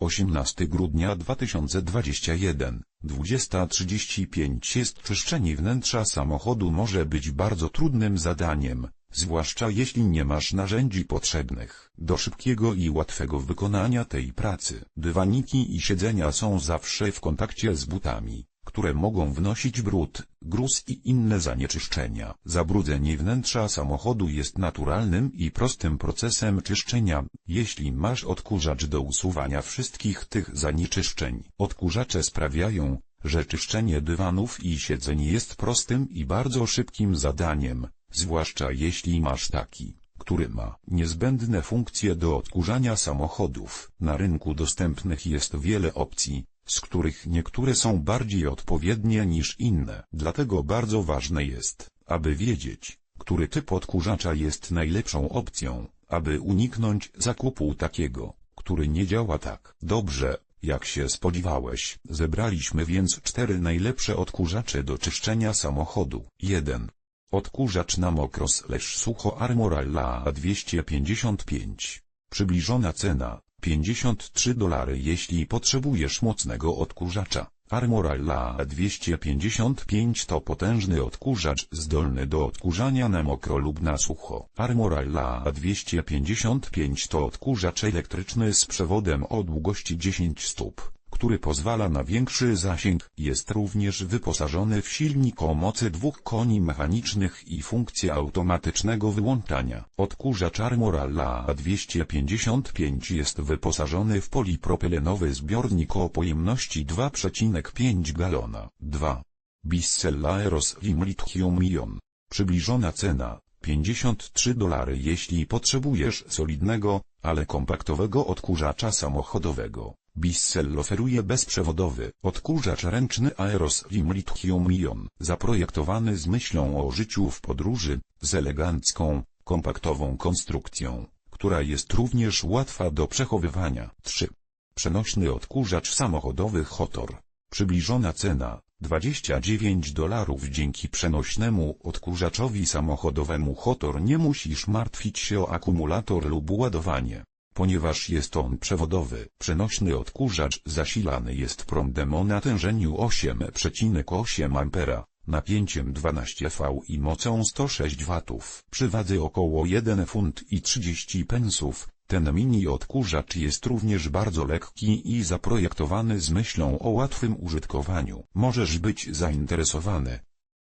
18 grudnia 2021, 20.35 jest czyszczenie wnętrza samochodu może być bardzo trudnym zadaniem, zwłaszcza jeśli nie masz narzędzi potrzebnych do szybkiego i łatwego wykonania tej pracy. Dywaniki i siedzenia są zawsze w kontakcie z butami, które mogą wnosić brud, gruz i inne zanieczyszczenia. Zabrudzenie wnętrza samochodu jest naturalnym i prostym procesem czyszczenia, jeśli masz odkurzacz do usuwania wszystkich tych zanieczyszczeń. Odkurzacze sprawiają, że czyszczenie dywanów i siedzeń jest prostym i bardzo szybkim zadaniem, zwłaszcza jeśli masz taki, który ma niezbędne funkcje do odkurzania samochodów. Na rynku dostępnych jest wiele opcji, z których niektóre są bardziej odpowiednie niż inne. Dlatego bardzo ważne jest, aby wiedzieć, który typ odkurzacza jest najlepszą opcją, aby uniknąć zakupu takiego, który nie działa tak dobrze, jak się spodziewałeś. Zebraliśmy więc cztery najlepsze odkurzacze do czyszczenia samochodu. 1. Odkurzacz na mokro slash sucho Armorella 255. Przybliżona cena 53 dolary jeśli potrzebujesz mocnego odkurzacza. Armorella 255 to potężny odkurzacz zdolny do odkurzania na mokro lub na sucho. Armorella 255 to odkurzacz elektryczny z przewodem o długości 10 stóp, który pozwala na większy zasięg. Jest również wyposażony w silnik o mocy dwóch koni mechanicznych i funkcję automatycznego wyłączania. Odkurzacz Armorella 255 jest wyposażony w polipropylenowy zbiornik o pojemności 2,5 galona. 2. Bissell Aeroslim Lithium Ion. Przybliżona cena 53 dolary jeśli potrzebujesz solidnego, ale kompaktowego odkurzacza samochodowego. Bissell oferuje bezprzewodowy odkurzacz ręczny Aeroslim Lithium Ion, zaprojektowany z myślą o życiu w podróży, z elegancką, kompaktową konstrukcją, która jest również łatwa do przechowywania. 3. Przenośny odkurzacz samochodowy Hotor. Przybliżona cena 29 dolarów dzięki przenośnemu odkurzaczowi samochodowemu Hotor nie musisz martwić się o akumulator lub ładowanie, ponieważ jest on przewodowy. Przenośny odkurzacz zasilany jest prądem o natężeniu 8,8 A, napięciem 12 V i mocą 106 W. Przy wadze około 1 funt i 30 pensów, ten mini odkurzacz jest również bardzo lekki i zaprojektowany z myślą o łatwym użytkowaniu. Możesz być zainteresowany,